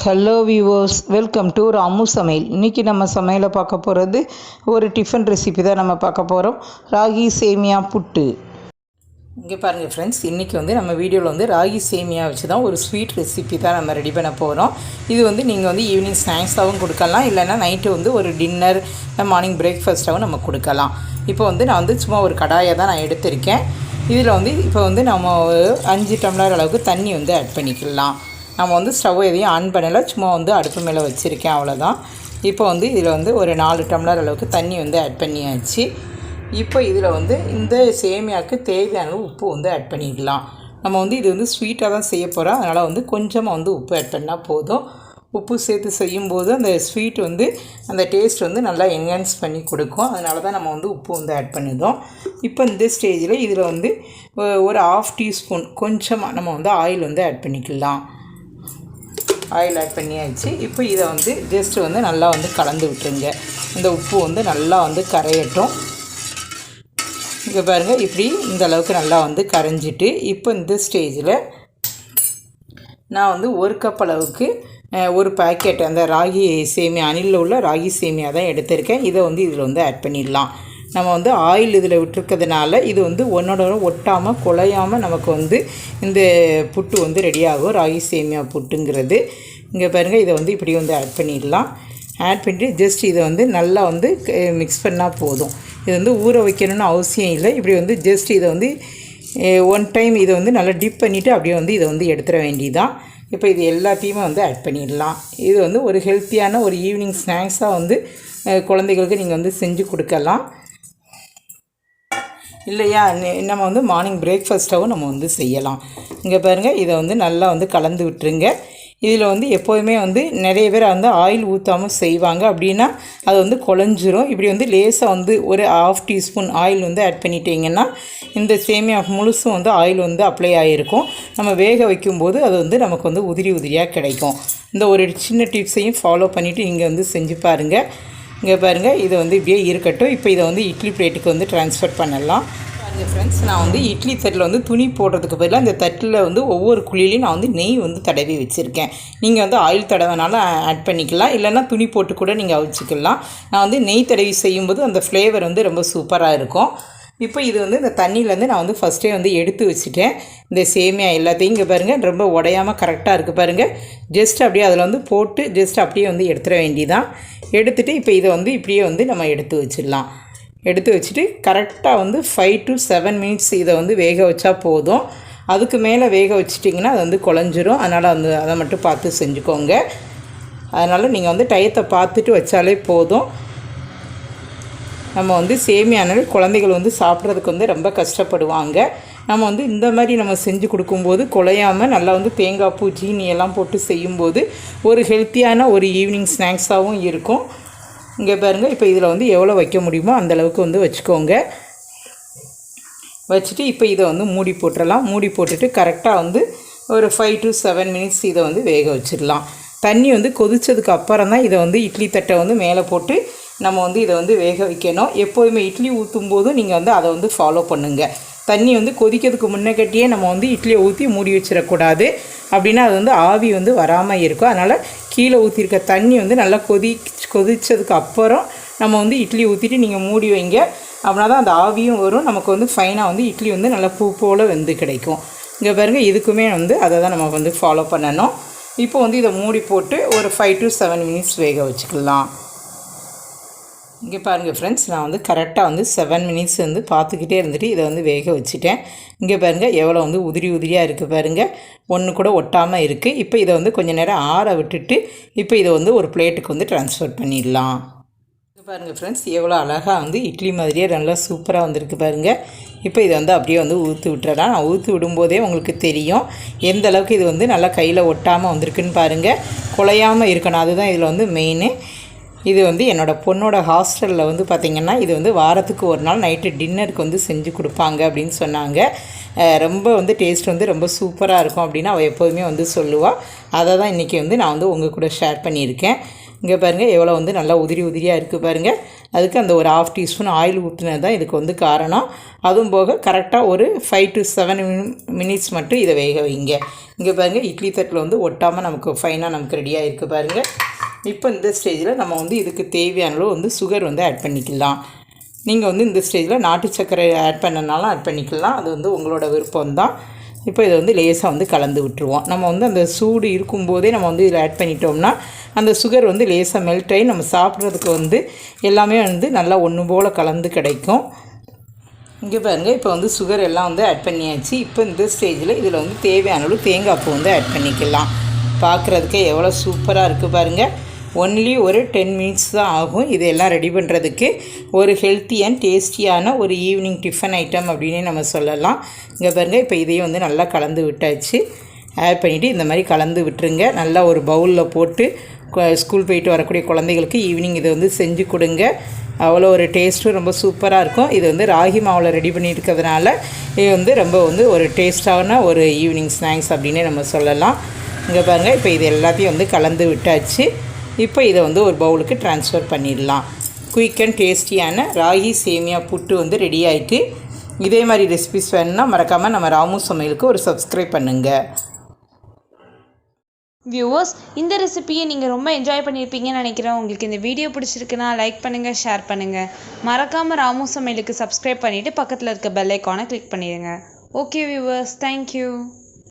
Hello viewers welcome to Ramu சமையல் இன்றைக்கி நம்ம சமையலை பார்க்க போகிறது ஒரு டிஃபன் ரெசிபி தான் நம்ம பார்க்க போகிறோம் ராகி சேமியா புட்டு. இங்கே பாருங்கள் ஃப்ரெண்ட்ஸ் இன்றைக்கி வந்து நம்ம வீடியோவில் வந்து ராகி சேமியா வச்சு தான் ஒரு ஸ்வீட் ரெசிபி தான் நம்ம ரெடி பண்ண போகிறோம் இது வந்து நீங்கள் வந்து ஈவினிங் ஸ்நாக்ஸாகவும் கொடுக்கலாம். இல்லைன்னா நைட்டு வந்து ஒரு டின்னர் மார்னிங் பிரேக்ஃபாஸ்ட்டாகவும் நம்ம கொடுக்கலாம். இப்போ வந்து நான் வந்து சும்மா ஒரு கடாயை தான் நான் எடுத்திருக்கேன். இதில் வந்து இப்போ வந்து நம்ம அஞ்சு டம்ளர் அளவுக்கு தண்ணி வந்து ஆட் பண்ணிக்கலாம். நம்ம வந்து ஸ்டவ் எதையும் ஆன் பண்ணலை சும்மா வந்து அடுப்பு மேலே வச்சுருக்கேன் அவ்வளோதான் இப்போ வந்து இதில் வந்து ஒரு நாலு டம்ளர் அளவுக்கு தண்ணி வந்து ஆட் பண்ணியாச்சு. இப்போ இதில் வந்து இந்த சேமியாவுக்கு தேவையான அளவு உப்பு வந்து ஆட் பண்ணிக்கலாம். நம்ம வந்து இது வந்து ஸ்வீட்டாக தான் செய்ய போகிறோம் அதனால் வந்து கொஞ்சமாக வந்து உப்பு ஆட் பண்ணால் போதும். உப்பு சேர்த்து செய்யும்போது அந்த ஸ்வீட் வந்து அந்த டேஸ்ட் வந்து நல்லா என்ஹான்ஸ் பண்ணி கொடுக்கும். அதனால தான் நம்ம வந்து உப்பு வந்து ஆட் பண்ணிடுறோம் இப்போ இந்த ஸ்டேஜில் இதில் வந்து ஒரு ஆஃப் டீஸ்பூன் கொஞ்சமாக நம்ம வந்து ஆயில் வந்து ஆட் பண்ணிக்கலாம். ஆயில் ஆட் பண்ணியாச்சு. இப்போ இதை வந்து ஜஸ்ட்டு வந்து நல்லா வந்து கலந்து விட்டுருங்க. இந்த உப்பு வந்து நல்லா வந்து கரையட்டும். இங்கே பாருங்கள் இப்படி இந்த அளவுக்கு நல்லா வந்து கரைஞ்சிட்டு இப்போ இந்த ஸ்டேஜில் நான் வந்து ஒரு கப் அளவுக்கு ஒரு பேக்கெட் அந்த ராகி சேமியா அணிலில் உள்ள ராகி சேமியா தான் எடுத்திருக்கேன். இதை வந்து இதில் வந்து ஆட் பண்ணிடலாம். நம்ம வந்து ஆயில் இதில் விட்டுருக்கிறதுனால இது வந்து ஒன்றோட ஒட்டாமல் குலையாமல் நமக்கு வந்து இந்த புட்டு வந்து ரெடியாகும் ராகி சேமியா புட்டுங்கிறது. இங்கே பாருங்கள் இதை வந்து இப்படி வந்து ஆட் பண்ணிடலாம். ஆட் பண்ணிட்டு ஜஸ்ட் இதை வந்து நல்லா வந்து மிக்ஸ் பண்ணால் போதும். இது வந்து ஊற வைக்கணும்னு அவசியம் இல்லை. இப்படி வந்து ஜஸ்ட் இதை வந்து ஒன் டைம் இதை வந்து நல்லா டிப் பண்ணிவிட்டு அப்படியே வந்து இதை வந்து எடுத்துட வேண்டியதான் இப்போ இது எல்லாத்தையுமே வந்து ஆட் பண்ணிடலாம். இது வந்து ஒரு ஹெல்த்தியான ஒரு ஈவினிங் ஸ்நாக்ஸாக வந்து குழந்தைகளுக்கு நீங்கள் வந்து செஞ்சு கொடுக்கலாம். இல்லையா? நம்ம வந்து மார்னிங் பிரேக்ஃபாஸ்ட்டாகவும் நம்ம வந்து செய்யலாம். இங்கே பாருங்கள் இதை வந்து நல்லா வந்து கலந்து விட்டுருங்க. இதில் வந்து எப்போதுமே வந்து நிறைய பேர் வந்து ஆயில் ஊற்றாமல் செய்வாங்க. அப்படின்னா அது வந்து குழஞ்சிரும். இப்படி வந்து லேசாக வந்து ஒரு ஆஃப் டீஸ்பூன் ஆயில் வந்து ஆட் பண்ணிட்டீங்கன்னா இந்த சேமியா முழுசும் வந்து ஆயில் வந்து அப்ளை ஆகிருக்கும் நம்ம வேக வைக்கும்போது அது வந்து நமக்கு வந்து உதிரி உதிரியாக கிடைக்கும். இந்த ஒரு சின்ன டிப்ஸையும் ஃபாலோ பண்ணிவிட்டு நீங்கள் வந்து செஞ்சு பாருங்கள் இங்கே பாருங்கள் இதை வந்து இப்படியே இருக்கட்டும். இப்போ இதை வந்து இட்லி பிளேட்டுக்கு வந்து ட்ரான்ஸ்ஃபர் பண்ணலாம். பாருங்கள் ஃப்ரெண்ட்ஸ் நான் வந்து இட்லி தட்டில் வந்து துணி போடுறதுக்கு பதிலாக அந்த தட்டில் வந்து ஒவ்வொரு குழியிலையும் நான் வந்து நெய் வந்து தடவி வச்சுருக்கேன். நீங்கள் வந்து ஆயில் தடவைனாலும் ஆட் பண்ணிக்கலாம். இல்லைன்னா துணி போட்டு கூட நீங்கள் அவிச்சிக்கலாம். நான் வந்து நெய் தடவி செய்யும்போது அந்த ஃப்ளேவர் வந்து ரொம்ப சூப்பராக இருக்கும். இப்போ இது வந்து இந்த தண்ணியிலேருந்து நான் வந்து ஃபஸ்ட்டே வந்து எடுத்து வச்சுட்டேன். இந்த சேமியா எல்லாத்தையும் இங்கே பாருங்கள் ரொம்ப உடையாமல் கரெக்டாக இருக்குது பாருங்கள் ஜஸ்ட் அப்படியே அதில் வந்து போட்டு ஜஸ்ட் அப்படியே வந்து எடுத்துட வேண்டியதான் எடுத்துகிட்டு இப்போ இதை வந்து இப்படியே வந்து நம்ம எடுத்து வச்சிடலாம். எடுத்து வச்சுட்டு கரெக்டாக வந்து ஃபைவ் டு செவன் மினிட்ஸ் இதை வந்து வேக வச்சா போதும். அதுக்கு மேலே வேக வச்சிட்டிங்கன்னா அது வந்து குழஞ்சிரும். அதனால் வந்து அதை மட்டும் பார்த்து செஞ்சுக்கோங்க. அதனால் நீங்கள் வந்து டயத்தை பார்த்துட்டு வச்சாலே போதும். நம்ம வந்து சேமியானால் குழந்தைகள் வந்து சாப்பிட்றதுக்கு வந்து ரொம்ப கஷ்டப்படுவாங்க. நம்ம வந்து இந்த மாதிரி நம்ம செஞ்சு கொடுக்கும்போது குலையாமல் நல்லா வந்து தேங்காய் பூ ஜீனி எல்லாம் போட்டு செய்யும்போது ஒரு ஹெல்த்தியான ஒரு ஈவினிங் ஸ்நாக்ஸாகவும் இருக்கும். இங்கே பாருங்கள் இப்போ இதில் வந்து எவ்வளோ வைக்க முடியுமோ அந்தளவுக்கு வந்து வச்சுக்கோங்க. வச்சுட்டு இப்போ இதை வந்து மூடி போட்டுடலாம் மூடி போட்டுட்டு கரெக்டாக வந்து ஒரு ஃபைவ் டு செவன் மினிட்ஸ் இதை வந்து வேக வச்சிடலாம். தண்ணி வந்து கொதித்ததுக்கு அப்புறம் தான் இதை வந்து இட்லி தட்டை வந்து மேலே போட்டு நம்ம வந்து இதை வந்து வேக வைக்கணும். எப்போதுமே இட்லி ஊற்றும் போதும் நீங்கள் வந்து அதை வந்து ஃபாலோ பண்ணுங்கள் தண்ணி வந்து கொதிக்கிறதுக்கு முன்னே கட்டியே நம்ம வந்து இட்லியை ஊற்றி மூடி வச்சிடக்கூடாது. அப்படின்னா அது வந்து ஆவி வந்து வராமல் இருக்கும். அதனால் கீழே ஊற்றிருக்க தண்ணி வந்து நல்லா கொதி கொதித்ததுக்கு அப்புறம் நம்ம வந்து இட்லி ஊற்றிட்டு நீங்கள் மூடி வைங்க. அப்படின்னா தான் அந்த ஆவியும் வரும். நமக்கு வந்து ஃபைனாக வந்து இட்லி வந்து நல்லா பூ போல் வெந்து கிடைக்கும். இங்கே பாருங்கள் இதுக்குமே வந்து அதை தான் நம்ம வந்து ஃபாலோ பண்ணணும். இப்போ வந்து இதை மூடி போட்டு ஒரு ஃபைவ் டு செவன் மினிட்ஸ் வேக வச்சுக்கலாம். இங்கே பாருங்கள் ஃப்ரெண்ட்ஸ் நான் வந்து கரெக்டாக வந்து செவன் மினிட்ஸ் வந்து பார்த்துக்கிட்டே இருந்துட்டு இதை வந்து வேக வச்சுட்டேன். இங்கே பாருங்கள் எவ்வளோ வந்து உதிரி உதிரியாக இருக்குது பாருங்கள் ஒன்று கூட ஒட்டாமல் இருக்குது இப்போ இதை வந்து கொஞ்சம் நேரம் ஆற விட்டுட்டு இப்போ இதை வந்து ஒரு பிளேட்டுக்கு வந்து ட்ரான்ஸ்ஃபர் பண்ணிடலாம். இங்கே பாருங்கள் ஃப்ரெண்ட்ஸ் எவ்வளோ அழகாக வந்து இட்லி மாதிரியே நல்லா சூப்பராக வந்திருக்கு பாருங்கள் இப்போ இதை வந்து அப்படியே வந்து ஊற்றி விட்டுறலாம். நான் ஊற்றி விடும்போதே உங்களுக்கு தெரியும் எந்த அளவுக்கு இது வந்து நல்லா கையில் ஒட்டாமல் வந்திருக்குன்னு பாருங்கள் குலையாமல் இருக்கணும். அதுதான் இதில் வந்து மெயின்னு இது வந்து என்னோடய பொண்ணோட ஹாஸ்டலில் வந்து பார்த்திங்கன்னா இது வந்து வாரத்துக்கு ஒரு நாள் நைட்டு டின்னருக்கு வந்து செஞ்சு கொடுப்பாங்க அப்படின்னு சொன்னாங்க. ரொம்ப வந்து டேஸ்ட் வந்து ரொம்ப சூப்பராக இருக்கும் அப்படின்னு அவள் எப்போதுமே வந்து சொல்லுவாள் அதை தான் இன்றைக்கி வந்து நான் வந்து உங்கள் கூட ஷேர் பண்ணியிருக்கேன். இங்கே பாருங்கள் எவ்வளோ வந்து நல்லா உதிரி உதிரியாக இருக்குது பாருங்கள் அதுக்கு அந்த ஒரு ஆஃப் டீஸ்பூன் ஆயில் ஊற்றுனது தான் இதுக்கு வந்து காரணம். அதுவும் போக கரெக்டாக ஒரு ஃபைவ் டு செவன் மினிட்ஸ் மட்டும் இதை வேக வைங்க. இங்கே பாருங்கள் இட்லி தட்டில் வந்து ஒட்டாமல் நமக்கு ஃபைனாக நமக்கு ரெடியாக இருக்குது பாருங்கள் இப்போ இந்த ஸ்டேஜில் நம்ம வந்து இதுக்கு தேவையான அளவு வந்து சுகர் வந்து ஆட் பண்ணிக்கலாம். நீங்கள் வந்து இந்த ஸ்டேஜில் நாட்டு சர்க்கரை ஆட் பண்ணனாலும் ஆட் பண்ணிக்கலாம். அது வந்து உங்களோட விருப்பம் தான் இப்போ இதை வந்து லேசாக வந்து கலந்து விட்டுருவோம். நம்ம வந்து அந்த சூடு இருக்கும்போதே நம்ம வந்து இதில் ஆட் பண்ணிட்டோம்னா அந்த சுகர் வந்து லேசாக மெல்ட் ஆகி நம்ம சாப்பிட்றதுக்கு வந்து எல்லாமே வந்து நல்லா ஒன்று போல் கலந்து கிடைக்கும். இங்கே பாருங்கள் இப்போ வந்து சுகர் எல்லாம் வந்து ஆட் பண்ணியாச்சு. இப்போ இந்த ஸ்டேஜில் இதில் வந்து தேவையான அளவு தேங்காய் பூ வந்து ஆட் பண்ணிக்கலாம். பார்க்குறதுக்கே எவ்வளோ சூப்பராக இருக்குது பாருங்கள் ஒன்லி ஒரு டென் மினிட்ஸ் தான் ஆகும். இதெல்லாம் ரெடி பண்ணுறதுக்கு ஒரு ஹெல்த்தி அண்ட் டேஸ்டியான ஒரு ஈவினிங் டிஃபன் ஐட்டம் அப்படின்னு நம்ம சொல்லலாம். இங்கே பாருங்கள் இப்போ இதையும் வந்து நல்லா கலந்து விட்டாச்சு. ஆட் பண்ணிவிட்டு இந்த மாதிரி கலந்து விட்டுருங்க. நல்லா ஒரு பவுலில் போட்டு ஸ்கூல் போயிட்டு வரக்கூடிய குழந்தைகளுக்கு ஈவினிங் இதை வந்து செஞ்சு கொடுங்க. அவ்வளோ ஒரு டேஸ்ட்டும் ரொம்ப சூப்பராக இருக்கும். இது வந்து ராகி மாவில் ரெடி பண்ணியிருக்கிறதுனால இது வந்து ரொம்ப வந்து ஒரு டேஸ்டான ஒரு ஈவினிங் ஸ்நாக்ஸ் அப்படின்னே நம்ம சொல்லலாம். இங்கே பாருங்கள் இப்போ இது எல்லாத்தையும் வந்து கலந்து விட்டாச்சு. இப்போ இதை வந்து ஒரு பவுலுக்கு ட்ரான்ஸ்ஃபர் பண்ணிடலாம். குயிக் அண்ட் டேஸ்டியான ராகி சேமியா புட்டு வந்து ரெடி ஆகிட்டு இதே மாதிரி ரெசிபிஸ் வேணும்னா மறக்காமல் நம்ம ராமு சமையலுக்கு ஒரு சப்ஸ்கிரைப் பண்ணுங்கள் வியூவர்ஸ் இந்த ரெசிபியை நீங்கள் ரொம்ப என்ஜாய் பண்ணியிருப்பீங்கன்னு நினைக்கிறேன். உங்களுக்கு இந்த வீடியோ பிடிச்சிருக்குன்னா லைக் பண்ணுங்கள் ஷேர் பண்ணுங்கள் மறக்காமல் ராமு சமையலுக்கு சப்ஸ்கிரைப் பண்ணிவிட்டு பக்கத்தில் இருக்க பெல் ஐக்கானை கிளிக் பண்ணிடுங்க. Okay viewers thank you